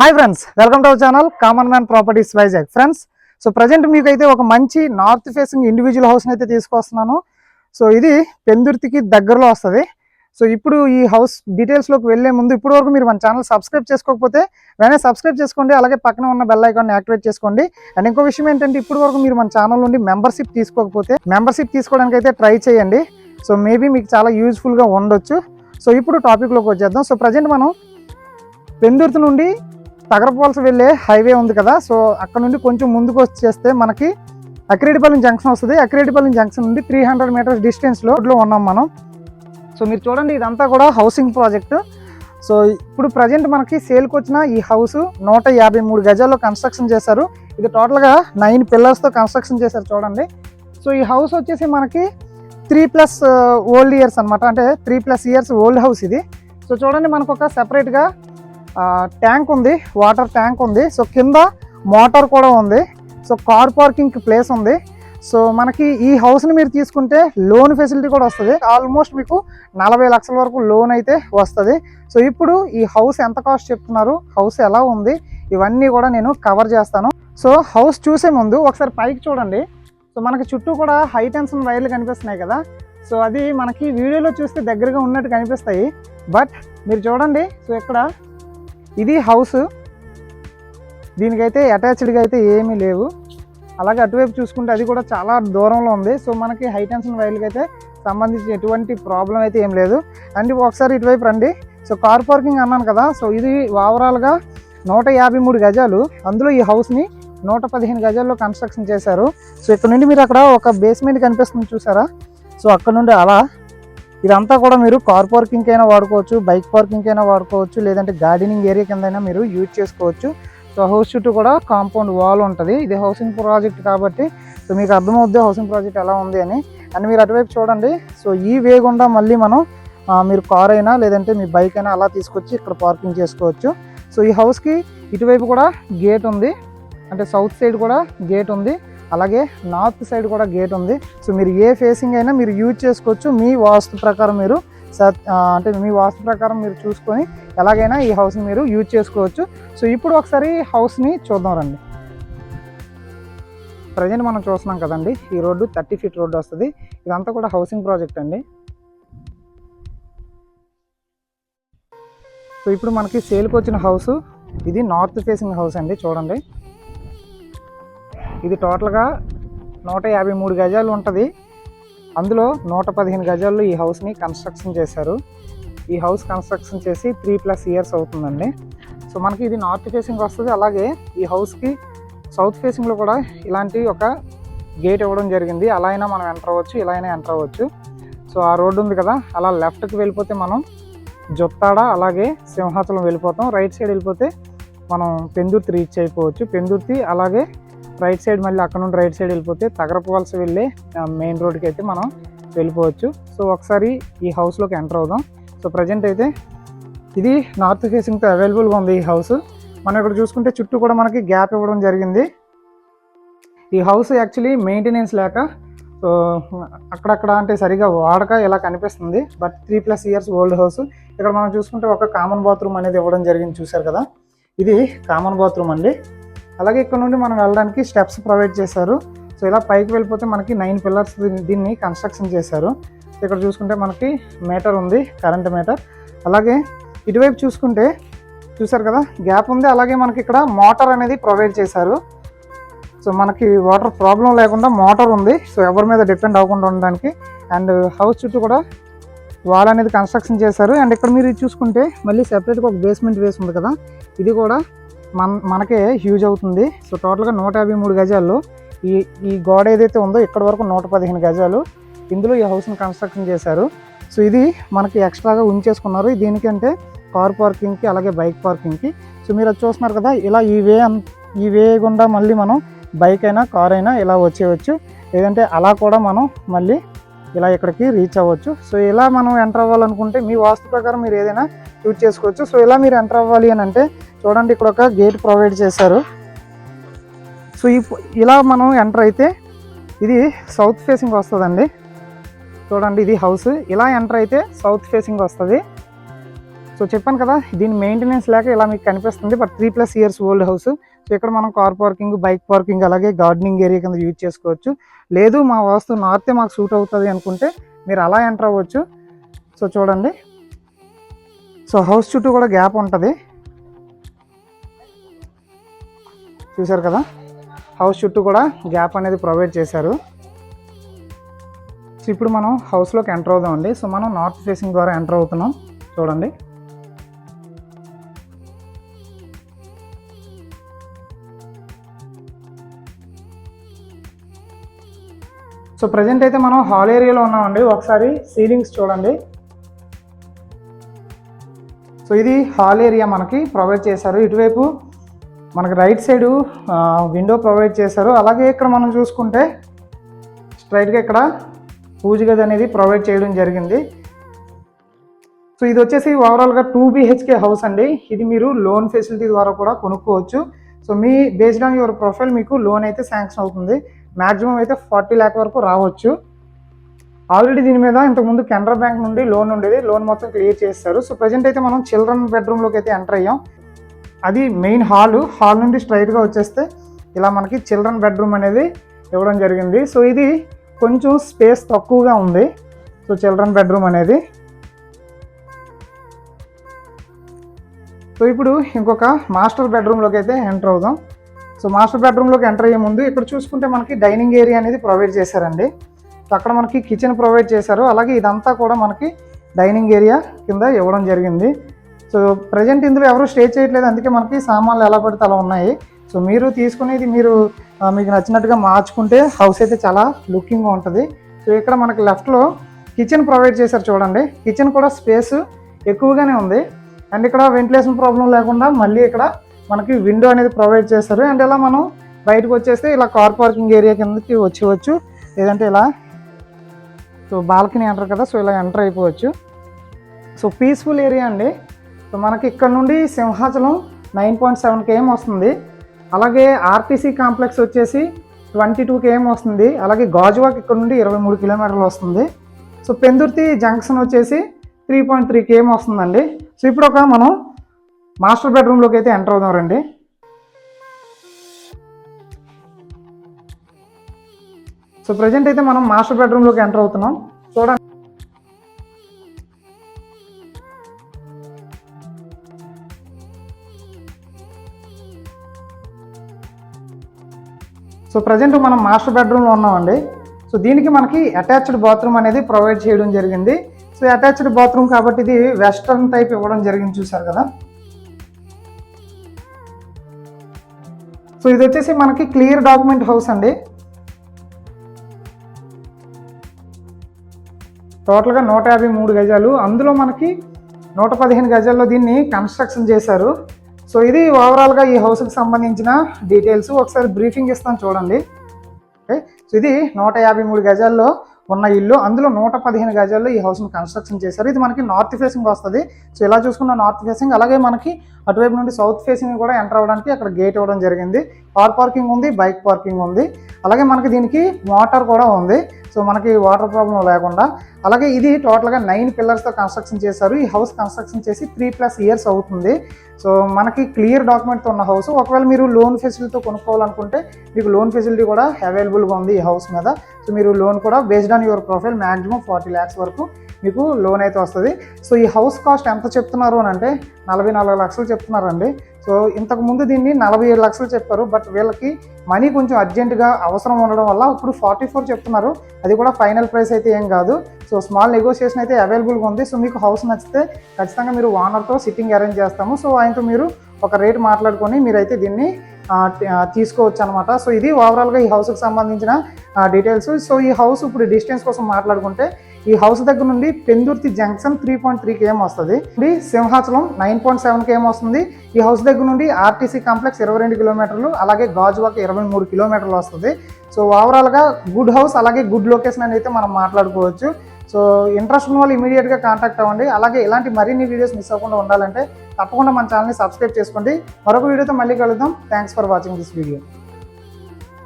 Hi friends welcome to our channel common man properties Vizag friends so present మీకు అయితే ఒక మంచి north facing individual హౌస్ని అయితే తీసుకొస్తున్నాను. సో ఇది పెందుర్తికి దగ్గరలో వస్తుంది. సో ఇప్పుడు ఈ హౌస్ డీటెయిల్స్లోకి వెళ్ళే ముందు ఇప్పటి వరకు మీరు మన ఛానల్ సబ్స్క్రైబ్ చేసుకోకపోతే వెంటనే సబ్స్క్రైబ్ చేసుకోండి అలాగే పక్కన ఉన్న బెల్ ఐకాన్ని యాక్టివేట్ చేసుకోండి. అండ్ ఇంకో విషయం ఏంటంటే ఇప్పటి వరకు మీరు మన ఛానల్ నుండి మెంబర్షిప్ తీసుకోకపోతే మెంబర్షిప్ తీసుకోవడానికి అయితే ట్రై చేయండి. సో మేబీ మీకు చాలా యూజ్ఫుల్గా ఉండొచ్చు. సో ఇప్పుడు టాపిక్లోకి వచ్చేద్దాం. సో ప్రజెంట్ మనం పెందుర్తి నుండి తగరపాల్సి వెళ్ళే హైవే ఉంది కదా సో అక్కడ నుండి కొంచెం ముందుకు వచ్చేస్తే మనకి అక్రేడిపల్లి జంక్షన్ వస్తుంది. అక్రేడిపల్లి జంక్షన్ నుండి త్రీ హండ్రెడ్ మీటర్స్ డిస్టెన్స్లో లో ఉన్నాం మనం. సో మీరు చూడండి ఇదంతా కూడా హౌసింగ్ ప్రాజెక్ట్ సో ఇప్పుడు ప్రజెంట్ మనకి సేల్కి వచ్చిన ఈ హౌస్ నూట యాభై మూడు గజాల్లో కన్స్ట్రక్షన్ చేశారు. ఇది టోటల్గా నైన్ పిల్లర్స్తో కన్స్ట్రక్షన్ చేశారు చూడండి. సో ఈ హౌస్ వచ్చేసి మనకి త్రీ ప్లస్ ఓల్డ్ ఇయర్స్ అనమాట అంటే three plus years old house ఇది. సో చూడండి మనకు ఒక సెపరేట్గా ట్యాంక్ ఉంది వాటర్ ట్యాంక్ ఉంది. సో కింద మోటార్ కూడా ఉంది. సో కార్ పార్కింగ్ ప్లేస్ ఉంది. సో మనకి ఈ హౌస్ని మీరు తీసుకుంటే లోన్ ఫెసిలిటీ కూడా వస్తుంది. ఆల్మోస్ట్ మీకు నలభై లక్షల వరకు లోన్ అయితే వస్తుంది. సో ఇప్పుడు ఈ హౌస్ ఎంత కాస్ట్ చెప్తున్నారు? హౌస్ ఎలా ఉంది? ఇవన్నీ కూడా నేను కవర్ చేస్తాను. సో హౌస్ చూసే ముందు ఒకసారి పైకి చూడండి. సో మనకి చుట్టూ కూడా హై టెన్షన్ వైర్లు కనిపిస్తున్నాయి కదా. సో అది మనకి వీడియోలో చూస్తే దగ్గరగా ఉన్నట్టు కనిపిస్తాయి. బట్ మీరు చూడండి. సో ఇక్కడ ఇది హౌస్. దీనికైతే అటాచ్డ్గా అయితే ఏమీ లేవు. అలాగే అటువైపు చూసుకుంటే అది కూడా చాలా దూరంలో ఉంది. సో మనకి హై టెన్షన్ వైర్లకి అయితే సంబంధించి ఎటువంటి ప్రాబ్లం అయితే ఏం లేదు. అండ్ ఒకసారి ఇటువైపు రండి. సో కార్ పార్కింగ్ అన్నాను కదా సో ఇది ఓవరాల్గా నూట యాభై మూడు గజాలు. అందులో ఈ హౌస్ని నూట పదిహేను గజాల్లో కన్స్ట్రక్షన్ చేశారు. సో ఇక్కడ నుండి మీరు అక్కడ ఒక బేస్మెంట్ కనిపిస్తుంది చూసారా? సో అక్కడ నుండి అలా ఇదంతా కూడా మీరు కార్ పార్కింగ్ అయినా వాడుకోవచ్చు బైక్ పార్కింగ్ అయినా వాడుకోవచ్చు లేదంటే గార్డెనింగ్ ఏరియా కింద మీరు యూజ్ చేసుకోవచ్చు. సో హౌస్ చుట్టూ కూడా కాంపౌండ్ వాల్ ఉంటుంది. ఇది హౌసింగ్ ప్రాజెక్ట్ కాబట్టి సో మీకు అర్థమవుద్ది హౌసింగ్ ప్రాజెక్ట్ ఎలా ఉంది అని. అండ్ మీరు అటువైపు చూడండి సో ఈ వే గుండా మళ్ళీ మనం మీరు కార్ అయినా లేదంటే మీ బైక్ అయినా అలా తీసుకొచ్చి ఇక్కడ పార్కింగ్ చేసుకోవచ్చు. సో ఈ హౌస్కి ఇటువైపు కూడా గేట్ ఉంది. అంటే సౌత్ సైడ్ కూడా గేట్ ఉంది. అలాగే నార్త్ సైడ్ కూడా గేట్ ఉంది. సో మీరు ఏ ఫేసింగ్ అయినా మీరు యూజ్ చేసుకోవచ్చు. మీ వాస్తు ప్రకారం మీరు అంటే మీ వాస్తు ప్రకారం మీరు చూసుకొని ఎలాగైనా ఈ హౌస్ని మీరు యూజ్ చేసుకోవచ్చు. సో ఇప్పుడు ఒకసారి హౌస్ని చూద్దాం రండి. ప్రజెంట్ మనం చూస్తున్నాం కదండి. ఈ రోడ్డు థర్టీ ఫీట్ రోడ్డు వస్తుంది. ఇదంతా కూడా హౌసింగ్ ప్రాజెక్ట్ అండి. సో ఇప్పుడు మనకి సేల్కి వచ్చిన హౌస్ ఇది నార్త్ ఫేసింగ్ హౌస్ అండి. చూడండి. ఇది టోటల్గా నూట యాభై మూడు గజాలు ఉంటుంది. అందులో నూట పదిహేను గజాల్లో ఈ హౌస్ని కన్స్ట్రక్షన్ చేశారు. ఈ హౌస్ కన్స్ట్రక్షన్ చేసి త్రీ ప్లస్ ఇయర్స్ అవుతుందండి. సో మనకి ఇది నార్త్ ఫేసింగ్ వస్తుంది. అలాగే ఈ హౌస్కి సౌత్ ఫేసింగ్లో కూడా ఇలాంటి ఒక గేట్ ఇవ్వడం జరిగింది. అలా అయినా మనం ఎంటర్ అవ్వచ్చు ఇలా అయినా ఎంటర్ అవ్వచ్చు. సో ఆ రోడ్డు ఉంది కదా అలా లెఫ్ట్కి వెళ్ళిపోతే మనం జొత్తాడ అలాగే సింహాచలం వెళ్ళిపోతాం. రైట్ సైడ్ వెళ్ళిపోతే మనం పెందుర్తి రీచ్ అయిపోవచ్చు. పెందుర్తి అలాగే రైట్ సైడ్ మళ్ళీ అక్కడ నుండి రైట్ సైడ్ వెళ్ళిపోతే తగరపవలసి వెళ్ళే మెయిన్ రోడ్కి అయితే మనం వెళ్ళిపోవచ్చు. సో ఒకసారి ఈ హౌస్లోకి ఎంటర్ అవుదాం. సో ప్రజెంట్ అయితే ఇది నార్త్ ఫేసింగ్తో అవైలబుల్గా ఉంది ఈ హౌస్ మనం ఇక్కడ చూసుకుంటే చుట్టూ కూడా మనకి గ్యాప్ ఇవ్వడం జరిగింది. ఈ హౌస్ యాక్చువల్లీ మెయింటెనెన్స్ లేక సో అక్కడక్కడ అంటే సరిగా వాడక ఇలా కనిపిస్తుంది but three plus years old house ఇక్కడ మనం చూసుకుంటే ఒక కామన్ బాత్రూమ్ అనేది ఇవ్వడం జరిగింది చూశారు కదా? ఇది కామన్ బాత్రూమ్ అండి. అలాగే ఇక్కడ నుండి మనం వెళ్ళడానికి స్టెప్స్ ప్రొవైడ్ చేశారు. సో ఇలా పైకి వెళ్ళిపోతే మనకి నైన్ పిల్లర్స్ దీన్ని కన్స్ట్రక్షన్ చేశారు. ఇక్కడ చూసుకుంటే మనకి మీటర్ ఉంది కరెంట్ మీటర్. అలాగే ఇటువైపు చూసుకుంటే చూసారు కదా గ్యాప్ ఉంది. అలాగే మనకి ఇక్కడ మోటార్ అనేది ప్రొవైడ్ చేశారు. సో మనకి వాటర్ ప్రాబ్లం లేకుండా మోటార్ ఉంది. సో ఎవరి మీద డిపెండ్ అవ్వకుండా ఉండడానికి. అండ్ హౌస్ చుట్టూ కూడా వాల్ అనేది కన్స్ట్రక్షన్ చేశారు. అండ్ ఇక్కడ మీరు చూసుకుంటే మళ్ళీ సెపరేట్గా ఒక బేస్మెంట్ వేసి ఉంది కదా. ఇది కూడా మన మనకే హ్యూజ్ అవుతుంది. సో టోటల్గా నూట యాభై మూడు గజాల్లో ఈ ఈ గోడ ఏదైతే ఉందో ఇక్కడ వరకు నూట పదిహేను గజాలు ఇందులో ఈ హౌస్ని కన్స్ట్రక్షన్ చేశారు. సో ఇది మనకి ఎక్స్ట్రాగా ఉంచేసుకున్నారు. దీనికంటే కార్ పార్కింగ్కి అలాగే బైక్ పార్కింగ్కి సో మీరు అది చూస్తున్నారు కదా ఇలా ఈ వే ఈ వే గుండా మళ్ళీ మనం బైక్ అయినా కార్ అయినా ఇలా వచ్చేయచ్చు. లేదంటే అలా కూడా మనం మళ్ళీ ఇలా ఇక్కడికి రీచ్ అవ్వచ్చు. సో ఇలా మనం ఎంటర్ అవ్వాలనుకుంటే మీ వాస్తు ప్రకారం మీరు ఏదైనా యూజ్ చేసుకోవచ్చు. సో ఇలా మీరు ఎంటర్ అవ్వాలి అని అంటే చూడండి ఇక్కడ ఒక గేట్ ప్రొవైడ్ చేశారు. సో ఇలా మనం ఎంటర్ అయితే ఇది సౌత్ ఫేసింగ్ వస్తుందండి. చూడండి ఇది హౌస్ ఇలా ఎంటర్ అయితే సౌత్ ఫేసింగ్ వస్తుంది. సో చెప్పాను కదా దీని మెయింటెనెన్స్ లేక ఇలా మీకు కనిపిస్తుంది but three plus years old house so ఇక్కడ మనం కార్ పార్కింగ్ బైక్ పార్కింగ్ అలాగే గార్డెనింగ్ ఏరియా కింద యూజ్ చేసుకోవచ్చు. లేదు మా వాస్తు నార్తే మాకు సూట్ అవుతుంది అనుకుంటే మీరు అలా ఎంటర్ అవ్వచ్చు. సో చూడండి. సో హౌస్ చుట్టూ కూడా గ్యాప్ ఉంటుంది. చూసారు కదా? హౌస్ చుట్టూ కూడా గ్యాప్ అనేది ప్రొవైడ్ చేశారు. సో ఇప్పుడు మనం హౌస్లోకి ఎంటర్ అవుదామండి. సో మనం నార్త్ ఫేసింగ్ ద్వారా ఎంటర్ అవుతున్నాం. చూడండి. సో ప్రజెంట్ అయితే మనం హాల్ ఏరియాలో ఉన్నామండి. ఒకసారి సీలింగ్స్ చూడండి. సో ఇది హాల్ ఏరియా మనకి ప్రొవైడ్ చేశారు. ఇటువైపు మనకి రైట్ సైడు విండో ప్రొవైడ్ చేశారు. అలాగే ఇక్కడ మనం చూసుకుంటే స్ట్రైట్గా ఇక్కడ పూజ గది అనేది ప్రొవైడ్ చేయడం జరిగింది. సో ఇది వచ్చేసి ఓవరాల్గా టూ బిహెచ్కే హౌస్ అండి. ఇది మీరు లోన్ ఫెసిలిటీ ద్వారా కూడా కొనుక్కోవచ్చు. సో మీ బేస్డ్ ఆన్ యువర్ ప్రొఫైల్ మీకు లోన్ అయితే శాంక్షన్ అవుతుంది. మ్యాక్సిమం అయితే ఫార్టీ ల్యాక్ వరకు రావచ్చు. ఆల్రెడీ దీని మీద ఇంతకుముందు కెనరా బ్యాంక్ నుండి లోన్ ఉండేది. లోన్ మొత్తం క్లియర్ చేస్తారు. సో ప్రజెంట్ అయితే మనం చిల్డ్రన్ బెడ్రూమ్లోకి అయితే ఎంటర్ అయ్యాం. అది మెయిన్ హాలు హాల్ నుండి స్ట్రైట్గా వచ్చేస్తే ఇలా మనకి చిల్డ్రన్ బెడ్రూమ్ అనేది ఇవ్వడం జరిగింది. సో ఇది కొంచెం స్పేస్ తక్కువగా ఉంది. సో చిల్డ్రన్ బెడ్రూమ్ అనేది. సో ఇప్పుడు ఇంకొక మాస్టర్ బెడ్రూమ్లోకి అయితే ఎంటర్ అవుదాం. సో మాస్టర్ బెడ్రూమ్లోకి ఎంటర్ అయ్యే ముందు ఇక్కడ చూసుకుంటే మనకి డైనింగ్ ఏరియా అనేది ప్రొవైడ్ చేశారండి. సో అక్కడ మనకి కిచెన్ ప్రొవైడ్ చేశారు. అలాగే ఇదంతా కూడా మనకి డైనింగ్ ఏరియా కింద ఇవ్వడం జరిగింది. సో ప్రజెంట్ ఇందులో ఎవరు స్టే చేయట్లేదు. అందుకే మనకి సామాన్లు ఎలా పడితే అలా ఉన్నాయి. సో మీరు తీసుకునేది మీరు మీకు నచ్చినట్టుగా మార్చుకుంటే హౌస్ అయితే చాలా లుకింగ్గా ఉంటుంది. సో ఇక్కడ మనకి లెఫ్ట్లో కిచెన్ ప్రొవైడ్ చేశారు చూడండి. కిచెన్ కూడా స్పేస్ ఎక్కువగానే ఉంది. అండ్ ఇక్కడ వెంటిలేషన్ ప్రాబ్లం లేకుండా మళ్ళీ ఇక్కడ మనకి విండో అనేది ప్రొవైడ్ చేస్తారు అండ్ ఇలా మనం బయటకు వచ్చేస్తే ఇలా కార్ పార్కింగ్ ఏరియా కిందకి వచ్చేవచ్చు. లేదంటే ఇలా సో బాల్కనీ అంటారు కదా సో ఇలా ఎంటర్ అయిపోవచ్చు. సో పీస్ఫుల్ ఏరియా అండి. సో మనకి ఇక్కడ నుండి Simhachalam nine point seven KM వస్తుంది? అలాగే ఆర్టీసీ కాంప్లెక్స్ వచ్చేసి ట్వంటీ టూ కేఎం వస్తుంది? అలాగే గాజువాక్ ఇక్కడ నుండి ఇరవై మూడు కిలోమీటర్లు వస్తుంది. సో పెందుర్తి జంక్షన్ వచ్చేసి త్రీ పాయింట్ త్రీ కేఎం వస్తుందండి? సో ఇప్పుడు ఒక మనం మాస్టర్ బెడ్రూమ్లోకి అయితే ఎంటర్ అవుదాం రండి. సో ప్రజెంట్ అయితే మనం మాస్టర్ బెడ్రూమ్లోకి ఎంటర్ అవుతున్నాం. చూడండి. సో ప్రజెంట్ మనం మాస్టర్ బెడ్రూమ్లో ఉన్నామండి. సో దీనికి మనకి అటాచ్డ్ బాత్రూమ్ అనేది ప్రొవైడ్ చేయడం జరిగింది. సో అటాచ్డ్ బాత్రూమ్ కాబట్టి ఇది వెస్ట్రన్ టైప్ ఇవ్వడం జరిగింది చూసారు కదా. సో ఇది వచ్చేసి మనకి క్లియర్ డాక్యుమెంట్ హౌస్ అండి. టోటల్గా నూట యాభై మూడు గజాలు. అందులో మనకి నూట పదిహేను గజాల్లో దీన్ని కన్స్ట్రక్షన్ చేశారు. సో ఇది ఓవరాల్గా ఈ హౌస్కి సంబంధించిన డీటెయిల్స్ ఒకసారి బ్రీఫింగ్ ఇస్తాను చూడండి. ఓకే సో ఇది నూట యాభై మూడు గజాల్లో ఉన్న ఇల్లు. అందులో నూట పదిహేను గజాల్లో ఈ హౌస్ని కన్స్ట్రక్షన్ చేశారు. ఇది మనకి నార్త్ ఫేసింగ్ వస్తుంది. సో ఇలా చూసుకున్న నార్త్ ఫేసింగ్ అలాగే మనకి అటువైపు నుండి సౌత్ ఫేసింగ్ కూడా ఎంటర్ అవ్వడానికి అక్కడ గేట్ ఇవ్వడం జరిగింది. కార్ పార్కింగ్ ఉంది బైక్ పార్కింగ్ ఉంది. అలాగే మనకి దీనికి వాటర్ కూడా ఉంది. సో మనకి వాటర్ ప్రాబ్లం లేకుండా. అలాగే ఇది టోటల్గా నైన్ పిల్లర్స్తో కన్స్ట్రక్షన్ చేశారు. ఈ హౌస్ కన్స్ట్రక్షన్ చేసి త్రీ ప్లస్ ఇయర్స్ అవుతుంది. సో మనకి క్లియర్ డాక్యుమెంట్తో ఉన్న హౌస్ ఒకవేళ మీరు లోన్ ఫెసిలిటీతో కొనుక్కోవాలనుకుంటే మీకు లోన్ ఫెసిలిటీ కూడా అవైలబుల్గా ఉంది ఈ హౌస్ మీద. సో మీరు లోన్ కూడా based on your profile maximum forty lakhs వరకు మీకు లోన్ అయితే వస్తుంది. సో ఈ హౌస్ కాస్ట్ ఎంత చెప్తున్నారు అని అంటే నలభై నాలుగు లక్షలు చెప్తున్నారండి. సో ఇంతకు ముందు దీన్ని నలభై ఏడు లక్షలు చెప్పారు. బట్ వీళ్ళకి మనీ కొంచెం అర్జెంటుగా అవసరం ఉండడం వల్ల ఇప్పుడు ఫార్టీ ఫోర్ చెప్తున్నారు. అది కూడా ఫైనల్ ప్రైస్ అయితే ఏం కాదు. సో స్మాల్ నెగోషియేషన్ అయితే అవైలబుల్గా ఉంది. సో మీకు హౌస్ నచ్చితే ఖచ్చితంగా మీరు ఓనర్తో సిట్టింగ్ అరేంజ్ చేస్తాము. సో ఆయనతో మీరు ఒక రేట్ మాట్లాడుకొని మీరైతే దీన్ని తీసుకోవచ్చు అనమాట సో ఇది ఓవరాల్గా ఈ హౌస్కి సంబంధించిన డీటెయిల్స్ సో ఈ హౌస్ ఇప్పుడు డిస్టెన్స్ కోసం మాట్లాడుకుంటే ఈ హౌస్ దగ్గర నుండి Pendurthi junction three point three KM వస్తుంది. ఇది Simhachalam nine point seven KM వస్తుంది. ఈ హౌస్ దగ్గర నుండి ఆర్టీసీ కాంప్లెక్స్ ఇరవై రెండు కిలోమీటర్లు అలాగే గాజువాక ఇరవై మూడు కిలోమీటర్లు వస్తుంది. సో ఓవరాల్గా గుడ్ హౌస్ అలాగే గుడ్ లొకేషన్ అని అయితే మనం మాట్లాడుకోవచ్చు. సో ఇంట్రెస్ట్ ఉన్న వాళ్ళు ఇమీడియట్గా కాంటాక్ట్ అవ్వండి. అలాగే ఇలాంటి మరిన్ని వీడియోస్ మిస్ అవ్వకుండా ఉండాలంటే తప్పకుండా మన ఛానల్ని సబ్స్క్రైబ్ చేసుకోండి. మరొక వీడియోతో మళ్ళీ కలుద్దాం. Thanks for watching this video